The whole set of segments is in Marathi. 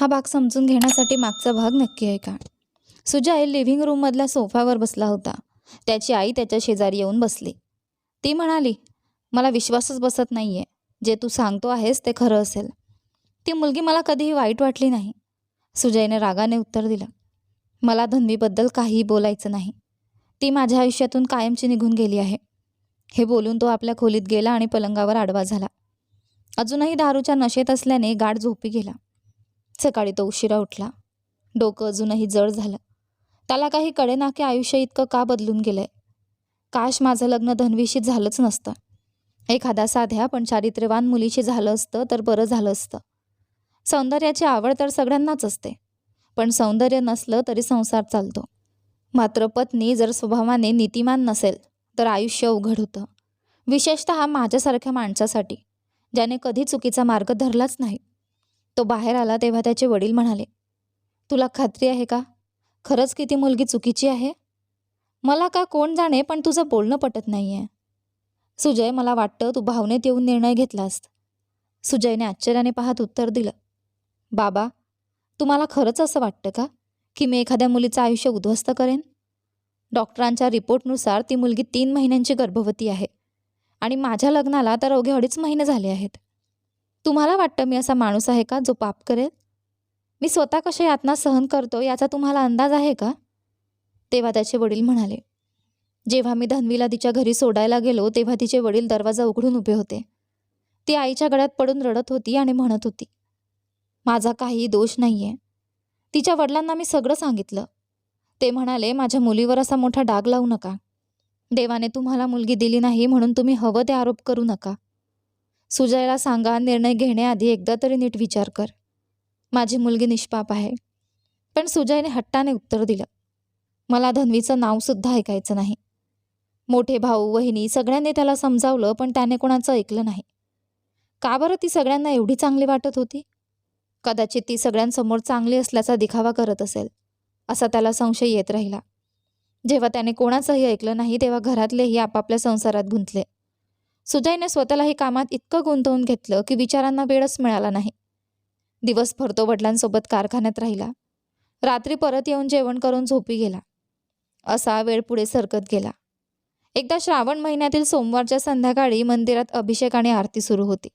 हा भाग समजून घेण्यासाठी मागचा भाग नक्की आहे का? सुजय लिव्हिंग रूममधल्या सोफावर बसला होता. त्याची आई त्याच्या शेजारी येऊन बसली. ती म्हणाली मला विश्वासच बसत नाही आहे जे तू सांगतो आहेस ते खरं असेल. ती मुलगी मला कधीही वाईट वाटली नाही. सुजयने रागाने उत्तर दिलं मला धन्वीबद्दल काहीही बोलायचं नाही. ती माझ्या आयुष्यातून कायमची निघून गेली आहे. हे बोलून तो आपल्या खोलीत गेला आणि पलंगावर आडवा झाला. अजूनही दारूच्या नशेत असल्याने गाढ झोपी गेला. सकाळी तो उशिरा उठला. डोकं अजूनही जड झालं. त्याला काही कळेना की आयुष्य इतकं का बदलून गेलंय? काश माझं लग्न धनवीशी झालंच नसतं. एखादा साध्या पण चारित्र्यवान मुलीशी झालं असतं तर बरं झालं असतं. सौंदर्याची आवड तर सगळ्यांनाच असते. पण सौंदर्य नसलं तरी संसार चालतो. मात्र पत्नी जर स्वभावाने नीतिमान नसेल तर आयुष्य उघड होतं. विशेषतः माझ्यासारख्या माणसासाठी ज्याने कधी चुकीचा मार्ग धरलाच नाही. तो बाहेर आला तेव्हा त्याचे वडील म्हणाले तुला खात्री आहे का? खरंच की ती मुलगी चुकीची आहे? मला का कोण जाणे पण तुझं बोलणं पटत नाही आहे सुजय मला वाटतं तू भावनेत येऊन निर्णय घेतलास. सुजयने आश्चर्याने पाहत उत्तर दिलं बाबा तुम्हाला खरंच असं वाटतं का की मी एखाद्या मुलीचं आयुष्य उद्ध्वस्त करेन? डॉक्टरांच्या रिपोर्टनुसार ती मुलगी तीन महिन्यांची गर्भवती आहे आणि माझ्या लग्नाला तर अवघे अडीच महिने झाले आहेत. तुम्हाला वाटतं मी असा माणूस आहे का जो पाप करेल? मी स्वतः कशा यातना सहन करतो याचा तुम्हाला अंदाज आहे का? तेव्हा त्याचे वडील म्हणाले जेव्हा मी धन्वीला तिच्या घरी सोडायला गेलो तेव्हा तिचे वडील दरवाजा उघडून उभे होते. ती आईच्या गळ्यात पडून रडत होती आणि म्हणत होती माझा काहीही दोष नाही आहे तिच्या वडिलांना मी सगळं सांगितलं. ते म्हणाले माझ्या मुलीवर असा मोठा डाग लावू नका. देवाने तुम्हाला मुलगी दिली नाही म्हणून तुम्ही हवं ते आरोप करू नका. सुजयला सांगा निर्णय घेण्याआधी एकदा तरी नीट विचार कर. माझी मुलगी निष्पाप आहे. पण सुजयने हट्टाने उत्तर दिलं. मला धन्वीचं नावसुद्धा ऐकायचं नाही. मोठे भाऊ वहिनी सगळ्यांनी त्याला समजावलं पण त्याने कोणाचं ऐकलं नाही. का बरं ती सगळ्यांना एवढी चांगली वाटत होती? कदाचित ती सगळ्यांसमोर चांगली असल्याचा दिखावा करत असेल असा त्याला संशय येत राहिला. जेव्हा त्याने कोणाचंही ऐकलं नाही तेव्हा घरातलेही आपापल्या संसारात गुंतले. सुजयने स्वतःलाही कामात इतकं गुंतवून घेतलं की विचारांना वेळच मिळाला नाही. दिवसभर तो वडिलांसोबत कारखान्यात राहिला. रात्री परत येऊन जेवण करून झोपी गेला. असा वेळ पुढे सरकत गेला. एकदा श्रावण महिन्यातील सोमवारच्या संध्याकाळी मंदिरात अभिषेक आणि आरती सुरू होती.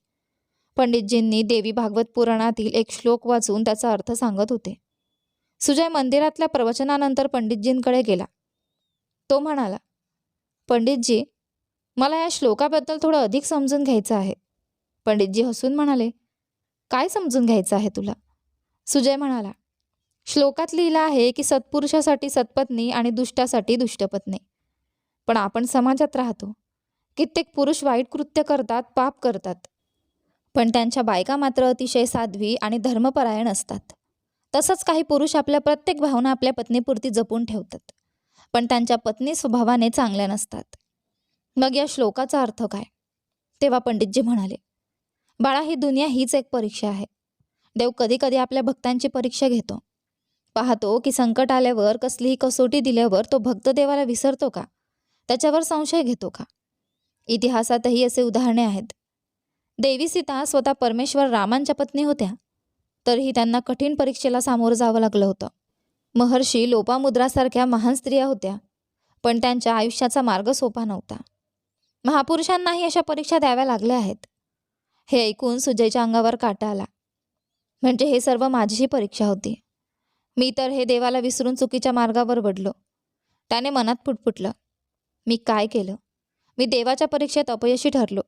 पंडितजींनी देवी भागवत पुराणातील एक श्लोक वाचून त्याचा अर्थ सांगत होते. सुजय मंदिरातल्या प्रवचनानंतर पंडितजींकडे गेला. तो म्हणाला पंडितजी मला या श्लोकाबद्दल थोडं अधिक समजून घ्यायचं आहे. पंडितजी हसून म्हणाले काय समजून घ्यायचं आहे तुला? सुजय म्हणाला श्लोकात लिहिलं आहे की सत्पुरुषासाठी सत्पत्नी आणि दुष्टासाठी दुष्टपत्नी. पण आपण समाजात राहतो. कित्येक पुरुष वाईट कृत्य करतात पाप करतात. पण त्यांच्या बायका मात्र अतिशय साध्वी आणि धर्मपरायण असतात. तसंच काही पुरुष आपल्या प्रत्येक भावना आपल्या पत्नीपुरती जपून ठेवतात. पण त्यांच्या पत्नी स्वभावाने चांगल्या नसतात. मग या श्लोकाचा अर्थ काय? तेव्हा पंडितजी म्हणाले बाळा ही दुनिया हीच एक परीक्षा आहे. देव कधी कधी आपल्या भक्तांची परीक्षा घेतो. पाहतो की संकट आल्यावर कसलीही कसोटी दिल्यावर तो भक्त देवाला विसरतो का? त्याच्यावर संशय घेतो का? इतिहासातही असे उदाहरणे आहेत. देवी सीता स्वतः परमेश्वर रामांच्या पत्नी होत्या. तरीही त्यांना कठीण परीक्षेला सामोरं जावं लागलं होतं. महर्षी लोपामुद्रासारख्या महान स्त्रिया होत्या. पण त्यांच्या आयुष्याचा मार्ग सोपा नव्हता. महापुरुषांनाही अशा परीक्षा द्याव्या लागल्या आहेत. हे ऐकून सुजयच्या अंगावर काटा आला. म्हणजे हे सर्व माझीशी परीक्षा होती. मी तर हे देवाला विसरून चुकीच्या मार्गावर बडलो त्याने मनात फुटफुटलं मी काय केलं? मी देवाच्या परीक्षेत अपयशी ठरलो.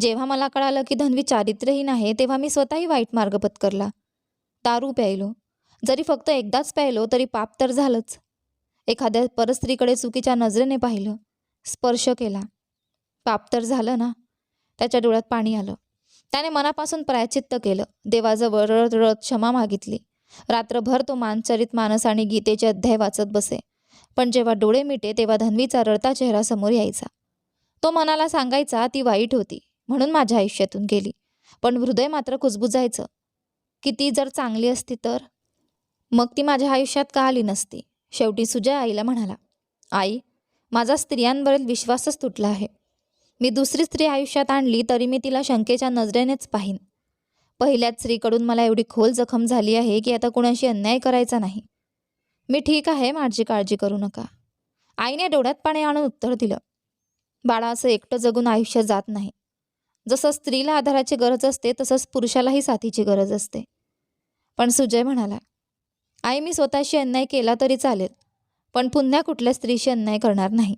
जेव्हा मला कळालं की धन्वी चारित्र्यहीन आहे तेव्हा मी स्वतःही वाईट मार्ग पत्करला. दारू प्यायलो. जरी फक्त एकदाच प्यायलो तरी पाप तर झालंच. एखाद्या परस्त्रीकडे चुकीच्या नजरेने पाहिलं. स्पर्श केला. पाप तर झालं ना? त्याच्या डोळ्यात पाणी आलं. त्याने मनापासून प्रायचित्त केलं. देवाजवळ रडत रडत क्षमा मागितली. रात्रभर तो मानचरित मानस आणि गीतेचे अध्याय वाचत बसे. पण जेव्हा डोळे मिटे तेव्हा धन्वीचा रडता चेहरा समोर यायचा. तो मनाला सांगायचा ती वाईट होती. म्हणून माझ्या आयुष्यातून गेली. पण हृदय मात्र कुजबुजायचं. की ती जर चांगली असती तर? मग ती माझ्या आयुष्यात का आली नसती? शेवटी सुजय आईला म्हणाला आई माझा स्त्रियांवरील विश्वासच तुटला आहे. मी दुसरी स्त्री आयुष्यात आणली तरी मी तिला शंकेच्या नजरेनेच पाहीन. पहिल्याच स्त्रीकडून मला एवढी खोल जखम झाली आहे की आता कुणाशी अन्याय करायचा नाही. मी ठीक आहे माझी काळजी करू नका. आईने डोळ्यात पाणी आणून उत्तर दिलं. बाळा असं एकटं जगून आयुष्य जात नाही. जसं स्त्रीला आधाराची गरज असते तसंच पुरुषालाही साथीची गरज असते. पण सुजय म्हणाला आई मी स्वतःशी अन्याय केला तरी चालेल पण पुन्हा कुठल्या स्त्रीशी अन्याय करणार नाही.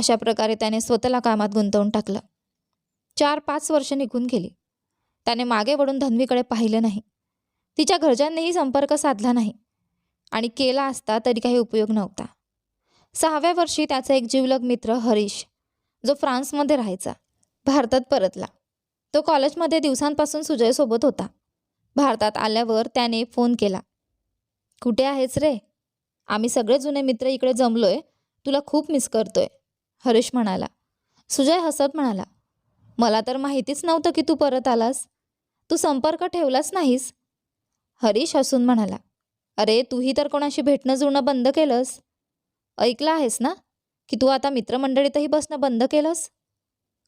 अशा प्रकारे त्याने स्वतःला कामात गुंतवून टाकलं. चार पाच वर्ष निघून गेली. त्याने मागे वळून धन्वीकडे पाहिलं नाही. तिच्या घरच्यांनीही संपर्क साधला नाही. आणि केला असता तरी काही उपयोग नव्हता. सहाव्या वर्षी त्याचा एक जीवलग मित्र हरीश जो फ्रान्समध्ये राहायचा भारतात परतला. तो कॉलेजमध्ये दिवसांपासून सुजयसोबत होता. भारतात आल्यावर त्याने फोन केला. कुठे आहेस रे? आम्ही सगळे जुने मित्र इकडे जमलोय. तुला खूप मिस करतोय. हरीश म्हणाला. सुजय हसत म्हणाला मला तर माहितीच नव्हतं की तू परत आलास. तू संपर्क ठेवलाच नाहीस? हरीश हसून म्हणाला अरे तूही तर कोणाशी भेटणं जुळणं बंद केलंस. ऐकलं आहेस ना की तू आता मित्रमंडळीतही बसणं बंद केलंस?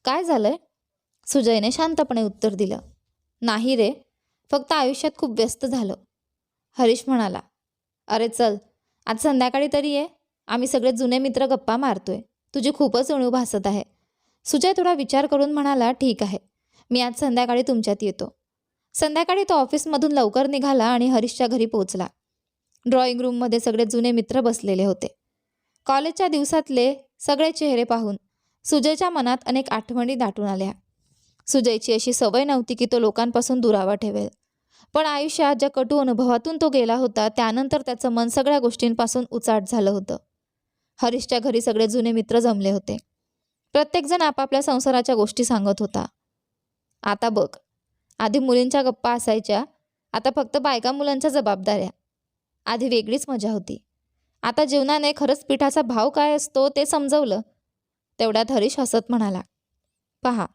काय झालंय? सुजयने शांतपणे उत्तर दिलं नाही रे फक्त आयुष्यात खूप व्यस्त झालं. हरीश म्हणाला अरे चल आज संध्याकाळी तरी ये. आम्ही सगळे जुने मित्र गप्पा मारतोय. तुझी खूपच उणीव भासत आहे. सुजय थोडा विचार करून म्हणाला ठीक आहे. मी आज संध्याकाळी तुमच्यात येतो. संध्याकाळी तो ऑफिसमधून लवकर निघाला आणि हरीशच्या घरी पोहोचला. ड्रॉइंग रूममध्ये सगळे जुने मित्र बसलेले होते. कॉलेजच्या दिवसातले सगळे चेहरे पाहून सुजयच्या मनात अनेक आठवणी दाटून आल्या. सुजयची अशी सवय नव्हती की तो लोकांपासून दुरावा ठेवेल. पण आयुष्यात ज्या कटू अनुभवातून तो गेला होता त्यानंतर त्याचं मन सगळ्या गोष्टींपासून उचाट झालं होतं. हरीशच्या घरी सगळे जुने मित्र जमले होते. प्रत्येकजण आपापल्या संसाराच्या गोष्टी सांगत होता. आता बघ आधी मुलींच्या गप्पा असायच्या आता फक्त बायका मुलांच्या जबाबदाऱ्या. आधी वेगळीच मजा होती. आता जीवनाने खरंच पिठाचा भाव काय असतो ते समजवलं. तेवढ्यात हरीश हसत म्हणाला पहा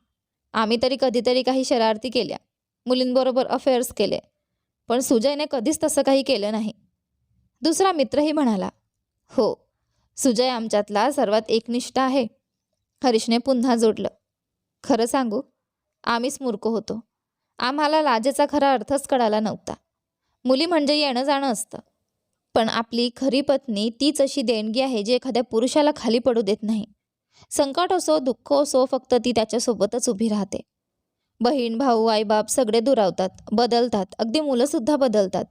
आम्ही तरी कधीतरी काही शरारती केल्या मुलींबरोबर अफेअर्स केले पण सुजयने कधीच तसं काही केलं नाही. दुसरा मित्रही म्हणाला हो सुजय आमच्यातला सर्वात एकनिष्ठ आहे. हरीशने पुन्हा जोडलं. खरं सांगू आम्हीच मूर्ख होतो. आम्हाला लाजेचा खरा अर्थच कळाला नव्हता. मुली म्हणजे येणं जाणं असतं. पण आपली खरी पत्नी तीच अशी देणगी आहे जी एखाद्या पुरुषाला खाली पडू देत नाही. संकट असो दुःख असो फक्त ती त्याच्यासोबतच उभी राहते. बहीण भाऊ आईबाप सगळे दुरावतात बदलतात अगदी मुलंसुद्धा बदलतात.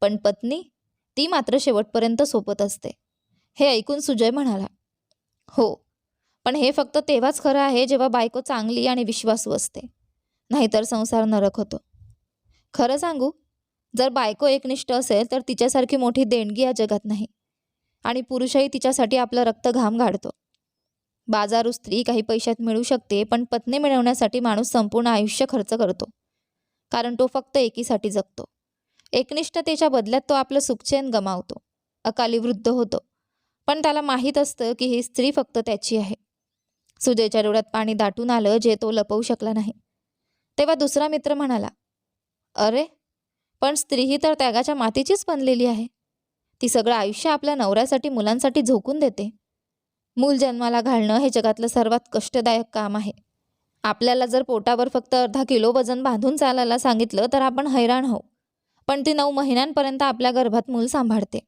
पण पत्नी ती मात्र शेवटपर्यंत सोबत असते. हे ऐकून सुजय म्हणाला हो पण हे फक्त तेव्हाच खरं आहे जेव्हा बायको चांगली आणि विश्वासू असते. नाहीतर संसार नरक होतो. खरं सांगू जर बायको एकनिष्ठ असेल तर तिच्यासारखी मोठी देणगी या जगात नाही आणि पुरुषही तिच्यासाठी आपलं रक्त घाम गाडतो. बाजारू स्त्री काही पैशात मिळू शकते पण पत्नी मिळवण्यासाठी माणूस संपूर्ण आयुष्य खर्च करतो. कारण तो फक्त एकीसाठी जगतो. एकनिष्ठतेच्या बदल्यात तो आपलं सुखचैन गमावतो. अकाली वृद्ध होतो. पण त्याला माहीत असतं की ही स्त्री फक्त त्याची आहे. सुजयच्या डोळ्यात पाणी दाटून आलं जे तो लपवू शकला नाही. तेव्हा दुसरा मित्र म्हणाला अरे पण स्त्री ही तर त्यागाच्या मातीचीच बनलेली आहे. ती सगळं आयुष्य आपल्या नवऱ्यासाठी मुलांसाठी झोकून देते. मूल जन्माला घालणं हे जगातलं सर्वात कष्टदायक काम आहे. आपल्याला जर पोटावर फक्त अर्धा किलो वजन बांधून चालायला सांगितलं तर आपण हैराण होऊ. पण ती नऊ महिन्यांपर्यंत आपल्या गर्भात मूल सांभाळते.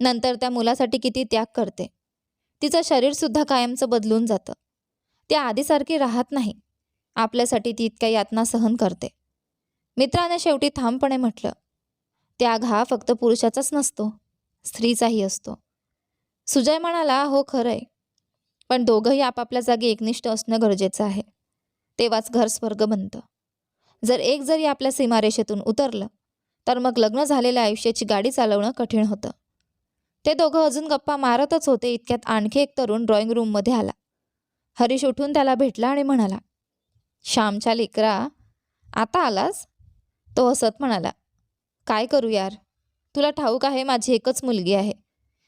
नंतर त्या मुलासाठी किती त्याग करते. तिचं शरीरसुद्धा कायमचं बदलून जातं. ती आधीसारखी राहत नाही. आपल्यासाठी ती इतक्या यातना सहन करते. मित्राने शेवटी ठामपणे म्हटलं त्याग हा फक्त पुरुषाचाच नसतो स्त्रीचाही असतो. सुजय म्हणाला हो खरं आहे पण दोघंही आपापल्या जागी एकनिष्ठ असणं गरजेचं आहे. तेव्हाच घर स्वर्ग बनतं. जर एक जरी आपल्या सीमारेषेतून उतरलं तर मग लग्न झालेल्या आयुष्याची गाडी चालवणं कठीण होतं. ते दोघं अजून गप्पा मारतच होते इतक्यात आणखी एक तरुण ड्रॉइंग रूममध्ये आला. हरीश उठून त्याला भेटला आणि म्हणाला श्यामच्या लेकरा आता आलास? तो हसत म्हणाला काय करू यार तुला ठाऊक आहे माझी एकच मुलगी आहे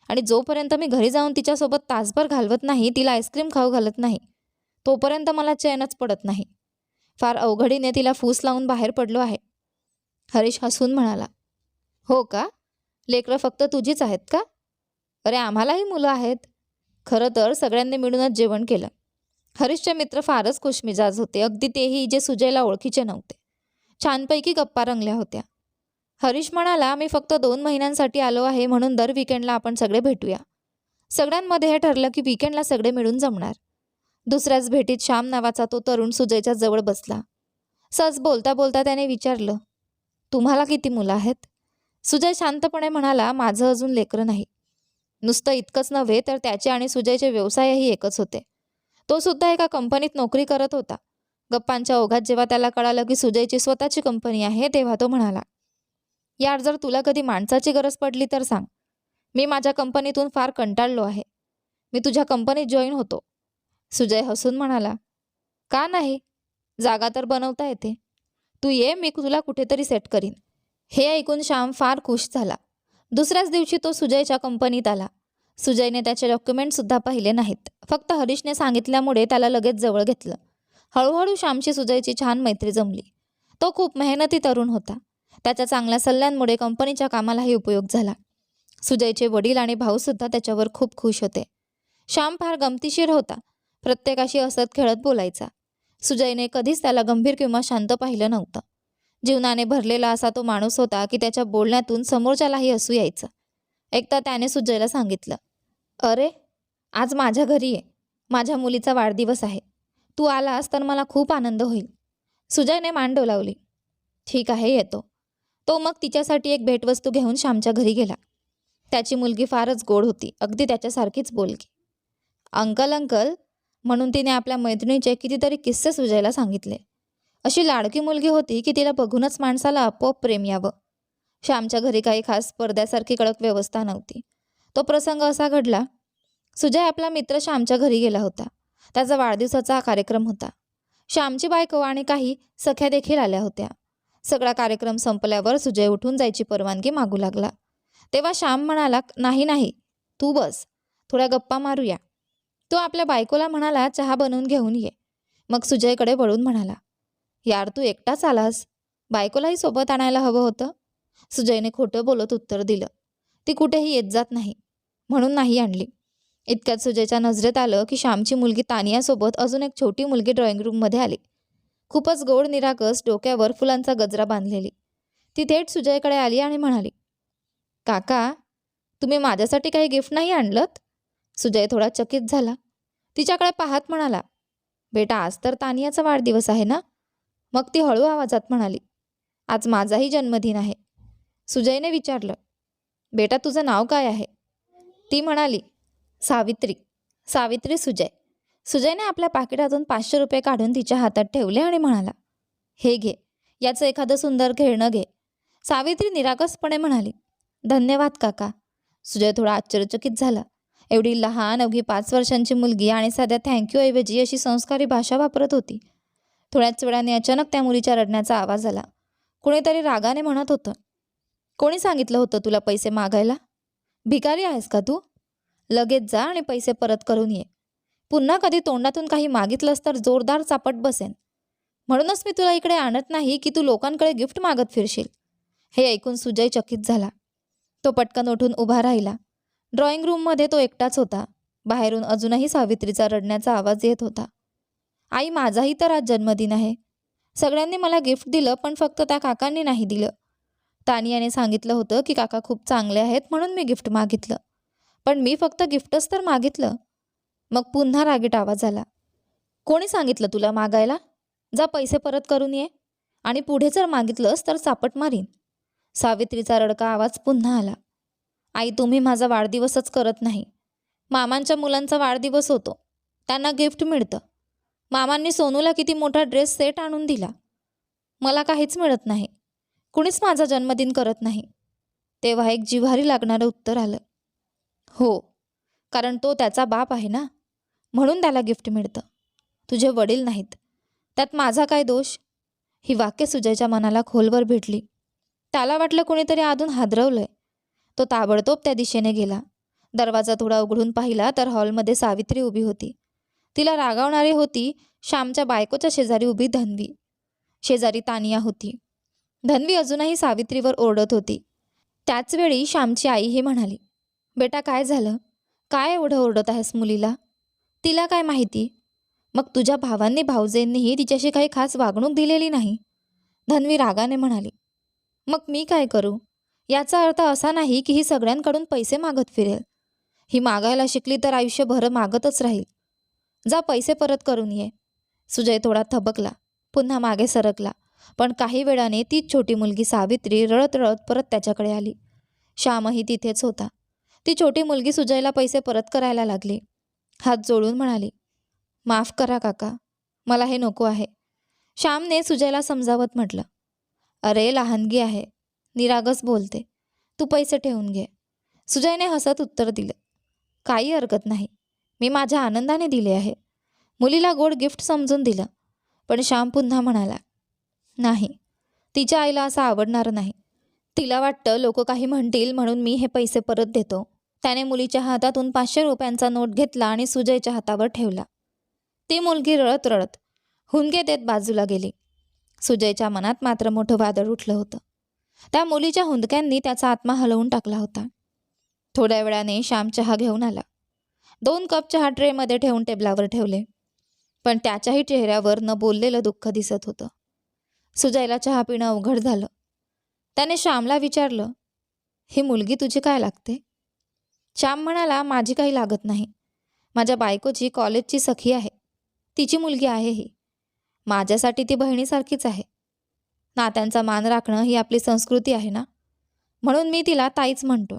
आणि जोपर्यंत मी घरी जाऊन तिच्यासोबत तासभर घालवत नाही तिला आईस्क्रीम खाऊ घालत नाही तोपर्यंत मला चैनच पडत नाही. फार अवघडीने तिला फूस लावून बाहेर पडलो आहे. हरीश हसून म्हणाला हो का? लेकरं फक्त तुझीच आहेत का? अरे आम्हालाही मुलं आहेत. खरं तर सगळ्यांनी मिळूनच जेवण केलं. हरीशचे मित्र फारच खुशमिजाज होते. अगदी तेही जे सुजयला ओळखीचे नव्हते. छानपैकी गप्पा रंगल्या होत्या. हरीश म्हणाला मी फक्त दोन महिन्यांसाठी आलो आहे म्हणून दर विकेंडला आपण सगळे भेटूया. सगळ्यांमध्ये हे ठरलं की विकेंडला सगळे मिळून जमणार. दुसऱ्याच भेटीत श्याम नावाचा तो तरुण सुजयच्या जवळ बसला. सहज बोलता बोलता त्याने विचारलं तुम्हाला किती मुलं आहेत? सुजय शांतपणे म्हणाला माझं अजून लेकरं नाही. नुसतं इतकंच नव्हे तर त्याचे आणि सुजयचे व्यवसायही एकच होते. तो सुद्धा एका कंपनीत नोकरी करत होता. गप्पांच्या ओघात जेव्हा त्याला कळालं की सुजयची स्वतःची कंपनी आहे तेव्हा तो म्हणाला यार जर तुला कधी माणसाची गरज पडली तर सांग. मी माझ्या कंपनीतून फार कंटाळलो आहे. मी तुझ्या कंपनीत जॉईन होतो. सुजय हसून म्हणाला का नाही? जागा तर बनवता येते. तू ये मी तुला कुठेतरी सेट करीन. हे ऐकून श्याम फार खुश झाला. दुसऱ्याच दिवशी तो सुजयच्या कंपनीत आला. सुजयने त्याचे डॉक्युमेंटसुद्धा पाहिले नाहीत. फक्त हरीशने सांगितल्यामुळे त्याला लगेच जवळ घेतलं. हळूहळू श्यामशी सुजयची छान मैत्री जमली. तो खूप मेहनती तरुण होता. त्याच्या चांगल्या सल्ल्यांमुळे कंपनीच्या कामालाही उपयोग झाला. सुजयचे वडील आणि भाऊसुद्धा त्याच्यावर खूप खुश होते. श्याम फार गमतीशीर होता. प्रत्येकाशी असत खेळत बोलायचा. सुजयने कधीच त्याला गंभीर किंवा शांत पाहिलं नव्हतं. जीवनाने भरलेला असा तो माणूस होता की त्याच्या बोलण्यातून समोरच्यालाही हसू यायचं. एकदा त्याने सुजयला सांगितलं अरे आज माझ्या घरी ये. माझ्या मुलीचा वाढदिवस आहे. तू आलास तर मला खूप आनंद होईल. सुजयने मान डोलावली. ठीक आहे येतो. तो मग तिच्यासाठी एक भेटवस्तू घेऊन श्यामच्या घरी गेला. त्याची मुलगी फारच गोड होती. अगदी त्याच्यासारखीच बोलकी अंकल अंकल म्हणून तिने आपल्या मैत्रिणीचे कितीतरी किस्से सुजयला सांगितले. अशी लाडकी मुलगी होती की तिला बघूनच माणसाला आपोआप प्रेम यावं. श्यामच्या घरी काही खास पडद्यासारखी कडक व्यवस्था नव्हती. तो प्रसंग असा घडला. सुजय आपला मित्र श्यामच्या घरी गेला होता. त्याचा वाढदिवसाचा हा कार्यक्रम होता. श्यामची बायको आणि काही सख्या देखील आल्या होत्या. सगळा कार्यक्रम संपल्यावर सुजय उठून जायची परवानगी मागू लागला. तेव्हा श्याम म्हणाला नाही नाही तू बस. थोड्या गप्पा मारूया. तो आपल्या बायकोला म्हणाला चहा बनवून घेऊन ये. मग सुजयकडे वळून म्हणाला यार तू एकटाच आलास. बायकोलाही सोबत आणायला हवं होतं. सुजयने खोटं बोलत उत्तर दिलं. ती कुठेही येत जात नाही म्हणून नाही आणली. इतक्यात सुजयच्या नजरेत आलं की श्यामची मुलगी तानियासोबत अजून एक छोटी मुलगी ड्रॉइंग रूममध्ये आली. खूपच गोड निराकस डोक्यावर फुलांचा गजरा बांधलेली. ती थेट सुजयकडे आली आणि म्हणाली काका तुम्ही माझ्यासाठी काही गिफ्ट नाही आणलं सुजय थोडा चकित झाला. तिच्याकडे पाहत म्हणाला बेटा आज तर तानियाचा वाढदिवस आहे ना? मग ती हळू आवाजात म्हणाली आज माझाही जन्मदिन आहे. सुजयने विचारलं बेटा तुझं नाव काय आहे? ती म्हणाली सावित्री सावित्री सुजय. सुजयने आपल्या पाकिटातून पाचशे रुपये काढून तिच्या हातात ठेवले आणि म्हणाला हे घे याचं एखादं सुंदर खेळणं घे. सावित्री निराकसपणे म्हणाली धन्यवाद काका. सुजय थोडा आश्चर्यचकित झाला एवढी लहान अवघी पाच वर्षांची मुलगी आणि साध्या थँक्यू ऐवजी अशी संस्कारी भाषा वापरत होती. थोड्याच वेळाने अचानक त्या मुलीच्या रडण्याचा आवाज आला. कोणीतरी रागाने म्हणत होतं कोणी सांगितलं होतं तुला पैसे मागायला? भिकारी आहेस का तू? लगेच जा आणि पैसे परत करून ये. पुन्हा कधी तोंडातून काही मागितलंस तर जोरदार चापट बसेन. म्हणूनच मी तुला इकडे आणत नाही की तू लोकांकडे गिफ्ट मागत फिरशील. हे ऐकून सुजय चकित झाला. तो पटकन उठून उभा राहिला. ड्रॉइंग रूममध्ये तो एकटाच होता. बाहेरून अजूनही सावित्रीचा रडण्याचा आवाज येत होता. आई माझाही तर आज जन्मदिन आहे. सगळ्यांनी मला गिफ्ट दिलं पण फक्त त्या काकांनी नाही दिलं. तानियाने सांगितलं होतं की काका खूप चांगले आहेत म्हणून मी गिफ्ट मागितलं. पण मी फक्त गिफ्टच तर मागितलं. मग पुन्हा रागीट आवाज आला. कोणी सांगितलं तुला मागायला? जा पैसे परत करून ये. आणि पुढे जर मागितलंस तर चापट मारीन. सावित्रीचा रडका आवाज पुन्हा आला. आई तुम्ही माझा वाढदिवसच करत नाही. मामांच्या मुलांचा वाढदिवस होतो. त्यांना गिफ्ट मिळतं. मामांनी सोनूला किती मोठा ड्रेस सेट आणून दिला. मला काहीच मिळत नाही. कुणीच माझा जन्मदिन करत नाही. तेव्हा एक जिव्हारी लागणारं उत्तर आलं. हो कारण तो त्याचा बाप आहे ना? म्हणून त्याला गिफ्ट मिळतं. तुझे वडील नाहीत. त्यात माझा काय दोष? ही वाक्य सुजयच्या मनाला खोलवर भेटली. त्याला वाटलं कोणीतरी आधून हादरवलंय. तो ताबडतोब त्या दिशेने गेला. दरवाजा थोडा उघडून पाहिला तर हॉलमध्ये सावित्री उभी होती. तिला रागावणारी होती श्यामच्या बायकोच्या शेजारी उभी धन्वी. शेजारी तानिया होती. धन्वी अजूनही सावित्रीवर ओरडत होती. त्याचवेळी श्यामची आई हे म्हणाली बेटा काय झालं? काय एवढं ओरडत आहेस मुलीला? तिला काय माहिती? मग तुझ्या भावांनी भाऊजेंनीही तिच्याशी काही खास वागणूक दिलेली नाही. धन्वी रागाने म्हणाली मग मी काय करू? याचा अर्थ असा नाही की ही सगळ्यांकडून पैसे मागत फिरेल. ही मागायला शिकली तर आयुष्यभर मागतच राहील. जा पैसे परत करून ये. सुजय थोडा थबकला. पुन्हा मागे सरकला. पण काही वेळाने तीच छोटी मुलगी सावित्री रळत रळत परत त्याच्याकडे आली. श्यामही तिथेच होता. ती छोटी मुलगी सुजयला पैसे परत करायला लागली. हात जोडून म्हणाली माफ करा काका. मला हे नको आहे. श्यामने सुजयला समजावत म्हटलं अरे लहानगी आहे. निरागस बोलते. तू पैसे ठेवून घे. सुजयने हसत उत्तर दिलं काही हरकत नाही. मी माझ्या आनंदाने दिले आहे. मुलीला गोड गिफ्ट समजून दिलं. पण श्याम पुन्हा म्हणाला नाही तिच्या आईला असं आवडणार नाही. तिला वाटतं लोक काही म्हणतील म्हणून मी हे पैसे परत देतो. त्याने मुलीच्या हातातून पाचशे रुपयांचा नोट घेतला आणि सुजयच्या हातावर ठेवला. ती मुलगी रळत रळत हुंगे देत बाजूला गेली. सुजयच्या मनात मात्र मोठं वादळ उठलं होतं. त्या मुलीच्या हुंदक्यांनी त्याचा आत्मा हलवून टाकला होता. थोड्या वेळाने श्याम चहा घेऊन आला. दोन कप चहा ट्रेमध्ये ठेवून टेबलावर ठेवले. पण त्याच्याही चेहऱ्यावर न बोललेलं दुःख दिसत होतं. सुजयला चहा पिणं अवघड झालं. त्याने श्यामला विचारलं ही मुलगी तुझी काय लागते? श्याम म्हणाला माझी काही लागत नाही. माझ्या बायकोची कॉलेजची सखी आहे. तिची मुलगी आहे ही. माझ्यासाठी ती बहिणीसारखीच आहे. नात्यांचा मान राखणं ही आपली संस्कृती आहे ना? म्हणून मी तिला ताईच म्हणतो.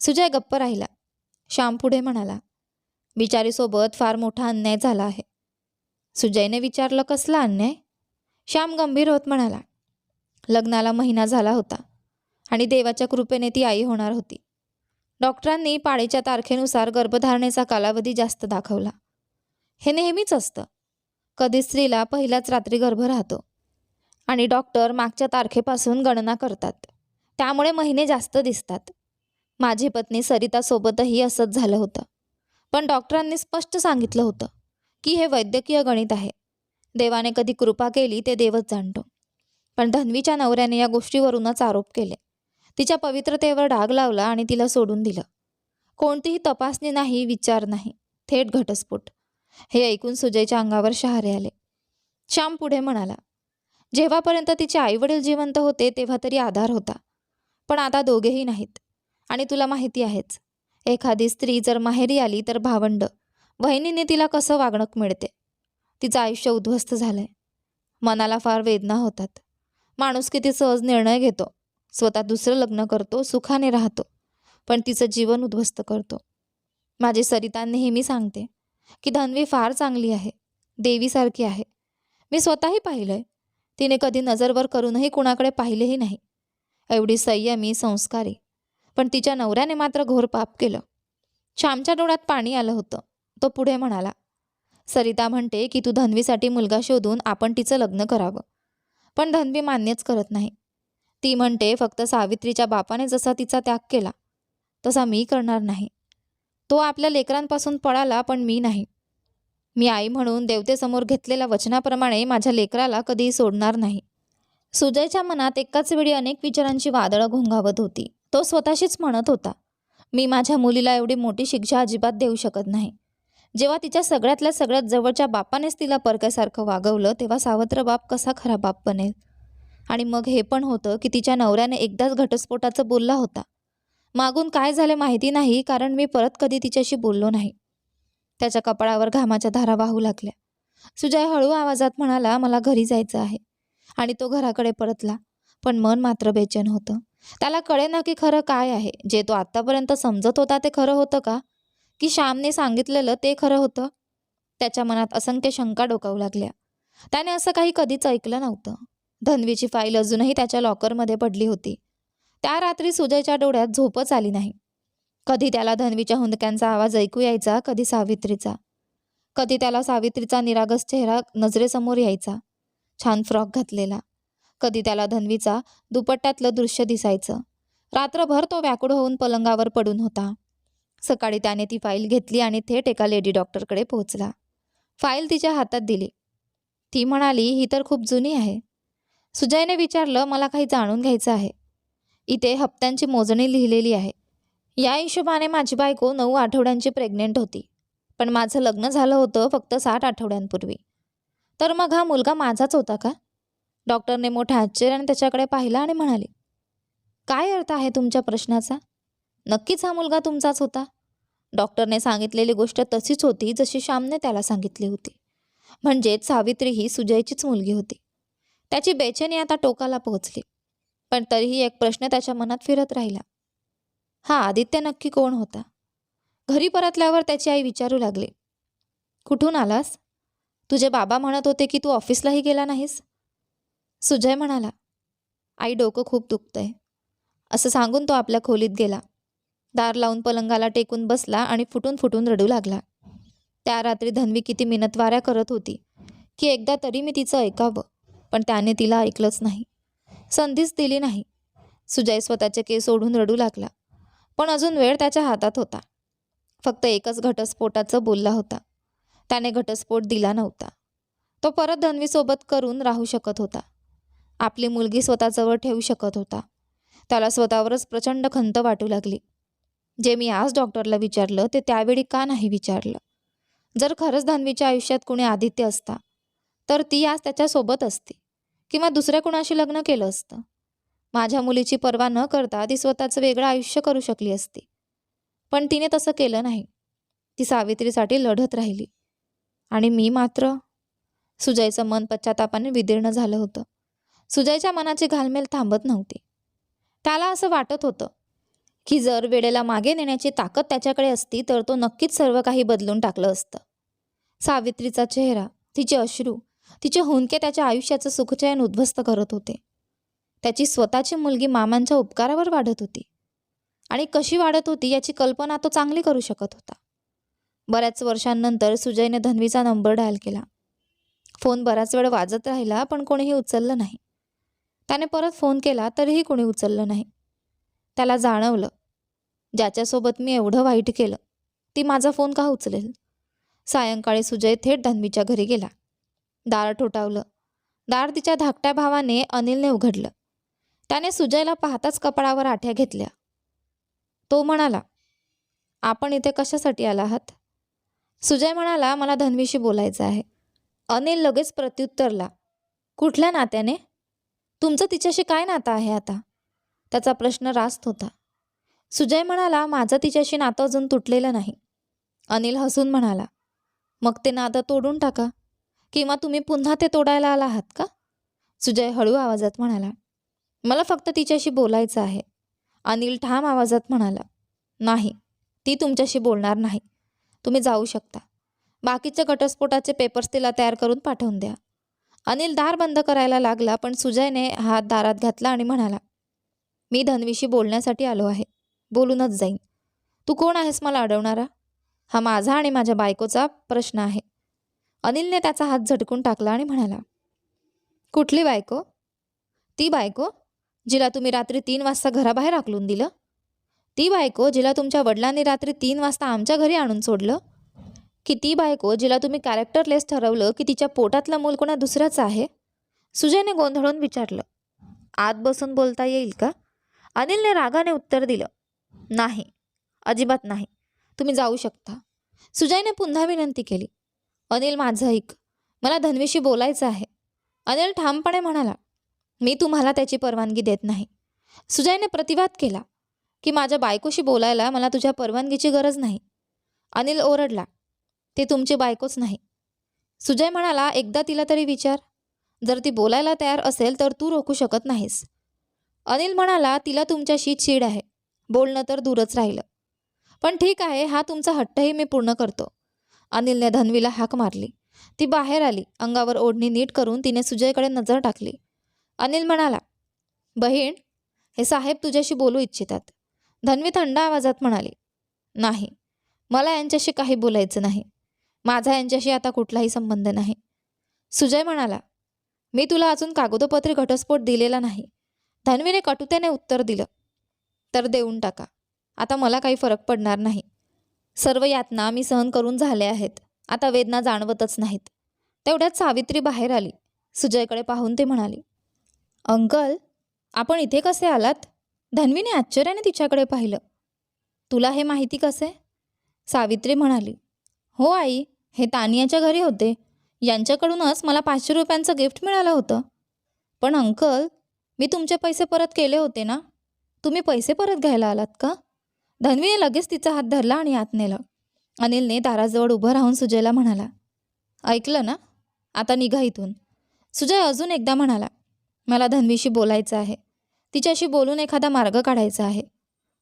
सुजय गप्प राहिला. श्याम पुढे म्हणाला बिचारीसोबत फार मोठा अन्याय झाला आहे. सुजयने विचारलं कसला अन्याय? श्याम गंभीर होत म्हणाला लग्नाला महिना झाला होता आणि देवाच्या कृपेने ती आई होणार होती. डॉक्टरांनी पाळीच्या तारखेनुसार गर्भधारणेचा कालावधी जास्त दाखवला. हे नेहमीच असतं. कधी स्त्रीला पहिल्याच रात्री गर्भ राहतो आणि डॉक्टर मागच्या तारखेपासून गणना करतात. त्यामुळे महिने जास्त दिसतात. माझी पत्नी सरितासोबतही असंच झालं होतं. पण डॉक्टरांनी स्पष्ट सांगितलं होतं की हे वैद्यकीय गणित आहे. देवाने कधी कृपा केली ते देवच जाणतो. पण धन्वीच्या नवऱ्याने या गोष्टीवरूनच आरोप केले. तिच्या पवित्रतेवर डाग लावला आणि तिला सोडून दिलं. कोणतीही तपासणी नाही विचार नाही. थेट घटस्फोट. हे ऐकून सुजयच्या अंगावर शहारे आले. श्याम पुढे म्हणाला जेव्हापर्यंत तिचे आईवडील जिवंत होते तेव्हा तरी आधार होता. पण आता दोघेही नाहीत आणि तुला माहिती आहेच एखादी स्त्री जर माहेरी आली तर भावंड. वहिनीने तिला कसं वागणूक मिळते? तिचं आयुष्य उद्ध्वस्त झालंय. मनाला फार वेदना होतात. माणूस किती सहज निर्णय घेतो. स्वतः दुसरं लग्न करतो सुखाने राहतो. पण तिचं जीवन उद्ध्वस्त करतो. माझी सरिता नेहमी सांगते की धनवी फार चांगली आहे. देवीसारखी आहे. मी स्वतःही पाहिलंय. तिने कधी नजरवर करूनही कुणाकडे पाहिलेही नाही. एवढी संयमी संस्कारी पण तिच्या नवऱ्याने मात्र घोर पाप केलं. श्यामच्या डोळ्यात पाणी आलं होतं. तो पुढे म्हणाला सरिता म्हणते की तू धन्वीसाठी मुलगा शोधून आपण तिचं लग्न करावं. पण धन्वी मान्यच करत नाही. ती म्हणते फक्त सावित्रीच्या बापाने जसा तिचा त्याग केला तसा मी करणार नाही. तो आपल्या लेकरांपासून पळाला पण मी नाही. मी आई म्हणून देवतेसमोर घेतलेल्या वचनाप्रमाणे माझ्या लेकराला कधीही सोडणार नाही. सुजयच्या मनात एकाच वेळी अनेक विचारांची वादळं घोंगावत होती. तो स्वतःशीच म्हणत होता मी माझ्या मुलीला एवढी मोठी शिक्षा अजिबात देऊ शकत नाही. जेव्हा तिच्या सगळ्यातल्या सगळ्यात जवळच्या बापानेच तिला परक्यासारखं वागवलं तेव्हा सावत्र बाप कसा खरा बाप बनेल? आणि मग हे पण होतं की तिच्या नवऱ्याने एकदाच घटस्फोटाचं बोलला होता. मागून काय झालं माहिती नाही कारण मी परत कधी तिच्याशी बोललो नाही. त्याच्या कपाळावर घामाच्या धारा वाहू लागल्या. सुजय हळू आवाजात म्हणाला मला घरी जायचं आहे. आणि तो घराकडे परतला. पण मन मात्र बेचैन होतं. त्याला कळे ना की खरं काय आहे. जे तो आत्तापर्यंत समजत होता ते खरं होतं का? की श्यामने सांगितलेलं ते खरं होतं? त्याच्या मनात असंख्य शंका डोकावू लागल्या. त्याने असं काही कधीच ऐकलं नव्हतं. धन्वीची फाईल अजूनही त्याच्या लॉकरमध्ये पडली होती. त्या रात्री सुजयच्या डोळ्यात झोपच आली नाही. कधी त्याला धन्वीच्या हुंदक्यांचा आवाज ऐकू यायचा कधी सावित्रीचा. कधी त्याला सावित्रीचा निरागस चेहरा नजरेसमोर यायचा. छान फ्रॉक घातलेला. कधी त्याला धन्वीचा दुपट्ट्यातलं दृश्य दिसायचं. रात्रभर तो व्याकुळ होऊन पलंगावर पडून होता. सकाळी त्याने ती फाईल घेतली आणि थेट एका लेडी डॉक्टरकडे पोहोचला. फाईल तिच्या हातात दिली. ती म्हणाली ही तर खूप जुनी आहे. सुजयने विचारलं मला काही जाणून घ्यायचं आहे. इथे हप्त्यांची मोजणी लिहिलेली आहे. या हिशोबाने माझी बायको नऊ आठवड्यांची प्रेग्नेंट होती. पण माझं लग्न झालं होतं फक्त साठ आठवड्यांपूर्वी. तर मग हा मुलगा माझाच होता का? डॉक्टरने मोठ्या आश्चर्याने त्याच्याकडे पाहिला आणि म्हणाले काय अर्थ आहे तुमच्या प्रश्नाचा? नक्कीच हा मुलगा तुमचाच होता. डॉक्टरने सांगितलेली गोष्ट तशीच होती जशी श्यामने त्याला सांगितली होती. म्हणजेच सावित्री ही सुजयचीच मुलगी होती. त्याची बेचैनी आता टोकाला पोहोचली. पण तरीही एक प्रश्न त्याच्या मनात फिरत राहिला. हा आदित्य नक्की कोण होता? घरी परतल्यावर त्याची आई विचारू लागली. कुठून आलास? तुझे बाबा म्हणत होते की तू ऑफिसलाही गेला नाहीस? सुजय म्हणाला आई डोकं खूप दुखतंय. असं सांगून तो आपल्या खोलीत गेला. दार लावून पलंगाला टेकून बसला आणि फुटून फुटून रडू लागला. त्या रात्री धन्वी किती मिनतवाऱ्या करत होती की एकदा तरी मी तिचं ऐकावं पण त्याने तिला ऐकलंच नाही. संधीच दिली नाही. सुजय स्वतःचे केस ओढून रडू लागला पण अजून वेळ त्याच्या हातात होता. फक्त एकच घटस्फोटाचं बोलला होता. त्याने घटस्फोट दिला नव्हता. तो परत धन्वीसोबत करून राहू शकत होता. आपली मुलगी स्वतःजवळ ठेवू शकत होता. त्याला स्वतःवरच प्रचंड खंत वाटू लागली. जे मी आज डॉक्टरला विचारलं ते त्यावेळी का नाही विचारलं? जर खरंच धान्वीच्या आयुष्यात कुणी आदित्य असता तर ती आज त्याच्यासोबत असती किंवा दुसऱ्या कुणाशी लग्न केलं असतं. माझ्या मुलीची पर्वा न करता ती स्वतःचं वेगळं आयुष्य करू शकली असती. पण तिने तसं केलं नाही. ती सावित्रीसाठी लढत राहिली. आणि मी मात्र सुजयचं मन पश्चातापाने विदीर्ण झालं होतं. सुजयच्या मनाची घालमेल थांबत नव्हती. त्याला असं वाटत होतं की जर वेळेला मागे नेण्याची ताकद त्याच्याकडे असती तर तो नक्कीच सर्व काही बदलून टाकलं असतं. सावित्रीचा चेहरा तिचे अश्रू तिचे हुंदके त्याच्या आयुष्याचं सुखचयन उद्ध्वस्त करत होते. त्याची स्वतःची मुलगी मामांच्या उपकारावर वाढत होती. आणि कशी वाढत होती याची कल्पना तो चांगली करू शकत होता. बऱ्याच वर्षांनंतर सुजयने धन्वीचा नंबर डायल केला. फोन बराच वेळ वाजत राहिला पण कोणीही उचललं नाही. त्याने परत फोन केला तरीही कोणी उचललं नाही. त्याला जाणवलं ज्याच्यासोबत मी एवढं वाईट केलं ती माझा फोन का उचलेल? सायंकाळी सुजय थेट धन्वीच्या घरी गेला. दार ठोठावलं. दार तिच्या धाकट्या भावाने अनिलने उघडलं. त्याने सुजयला पाहताच कपाळावर आठ्या घेतल्या. तो म्हणाला आपण इथे कशासाठी आला आहात? सुजय म्हणाला मला धन्वीशी बोलायचं आहे. अनिल लगेच प्रत्युत्तरला कुठल्या नात्याने? तुमचं तिच्याशी काय नातं आहे आता? त्याचा प्रश्न रास्त होता. सुजय म्हणाला माझं तिच्याशी नातं अजून तुटलेलं नाही. अनिल हसून म्हणाला मग ते नातं तोडून टाका. किंवा तुम्ही पुन्हा ते तोडायला आला आहात का? सुजय हळू आवाजात म्हणाला मला फक्त तिच्याशी बोलायचं आहे. अनिल ठाम आवाजात म्हणाला नाही ती तुमच्याशी बोलणार नाही. तुम्ही जाऊ शकता. बाकीच्या घटस्फोटाचे पेपर्स तिला तयार करून पाठवून द्या. अनिल दार बंद करायला लागला पण सुजयने हात दारात घातला आणि म्हणाला मी धनवीशी बोलण्यासाठी आलो आहे. बोलूनच जाईन. तू कोण आहेस मला अडवणारा? हा माझा आणि माझ्या बायकोचा प्रश्न आहे. अनिलने त्याचा हात झटकून टाकला आणि म्हणाला कुठली बायको? ती बायको जिला तुम्ही रात्री तीन वाजता घराबाहेर आकलून दिलं? ती बायको जिला तुमच्या वडिलांनी रात्री तीन वाजता आमच्या घरी आणून सोडलं? की ती बायको जिला तुम्ही कॅरेक्टरलेस ठरवलं की तिच्या पोटातलं मूल कोणा दुसऱ्याचं आहे? सुजयने गोंधळून विचारलं आत बसून बोलता येईल का? अनिलने रागाने उत्तर दिलं नाही अजिबात नाही तुम्ही जाऊ शकता. सुजयने पुन्हा विनंती केली अनिल माझं ऐक मला धन्वीशी बोलायचं आहे. अनिल ठामपणे म्हणाला मी तुम्हाला त्याची परवानगी देत नाही. सुजयने प्रतिवाद केला की माझ्या बायकोशी बोलायला मला तुझ्या परवानगीची गरज नाही. अनिल ओरडला ते तुमची बायकोच नाही. सुजय म्हणाला एकदा तिला तरी विचार. जर ती बोलायला तयार असेल तर तू रोखू शकत नाहीस. अनिल म्हणाला तिला तुमच्याशी चीड आहे. बोलणं तर दूरच राहिलं. पण ठीक आहे हा तुमचा हट्टही मी पूर्ण करतो. अनिलने धन्वीला हाक मारली. ती बाहेर आली. अंगावर ओढणी नीट करून तिने सुजयकडे नजर टाकली. अनिल म्हणाला बहीण हे साहेब तुझ्याशी बोलू इच्छितात. धन्वी थंड आवाजात म्हणाली नाही. मला यांच्याशी काही बोलायचं नाही. माझा यांच्याशी आता कुठलाही संबंध नाही. सुजय म्हणाला मी तुला अजून कागदोपत्री घटस्फोट दिलेला नाही. धन्वीने कटुतेने उत्तर दिलं तर देऊन टाका. आता मला काही फरक पडणार नाही. सर्व यातना मी सहन करून झाले आहेत. आता वेदना जाणवतच नाहीत. तेवढ्यात सावित्री बाहेर आली. सुजयकडे पाहून ते म्हणाली अंकल आपण इथे कसे आलात? धन्वीने आश्चर्याने तिच्याकडे पाहिलं. तुला हे माहिती कसे? सावित्री म्हणाली हो आई. हे तानियाच्या घरी होते. यांच्याकडूनच मला पाचशे रुपयांचं गिफ्ट मिळालं होतं. पण अंकल मी तुमचे पैसे परत केले होते ना? तुम्ही पैसे परत घ्यायला आलात का? धन्वीने लगेच तिचा हात धरला आणि आत नेलं. अनिलने दाराजवळ उभं राहून सुजयला म्हणाला ऐकलं ना? आता निघा इथून. सुजय अजून एकदा म्हणाला मला धन्वीशी बोलायचं आहे. तिच्याशी बोलून एखादा मार्ग काढायचा आहे.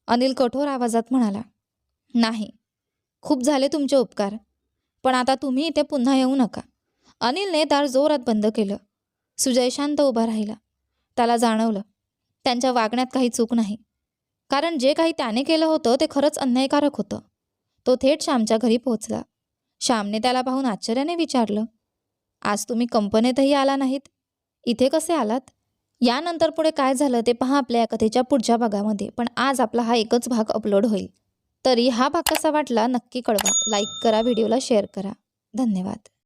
अनिल कठोर आवाजात म्हणाला नाही. खूप झाले तुमचे उपकार. पण आता तुम्ही इथे पुन्हा येऊ नका. अनिलने दार जोरात बंद केलं. सुजय शांत उभा राहिला. त्याला जाणवलं त्यांच्या वागण्यात काही चूक नाही. कारण जे काही त्याने केलं होतं ते खरंच अन्यायकारक होतं. तो थेट श्यामच्या घरी पोहोचला. श्यामने त्याला पाहून आश्चर्याने विचारलं आज तुम्ही कंपनीतही आला नाहीत? इथे कसे आलात? यानंतर पुढे काय झालं ते पहा आपल्या या कथेच्या पुढच्या भागामध्ये पण आज आपला हा एकच भाग अपलोड होईल. तरी हा भाग कसा वाटला नक्की कळवा. लाईक करा व्हिडिओला शेअर करा. धन्यवाद.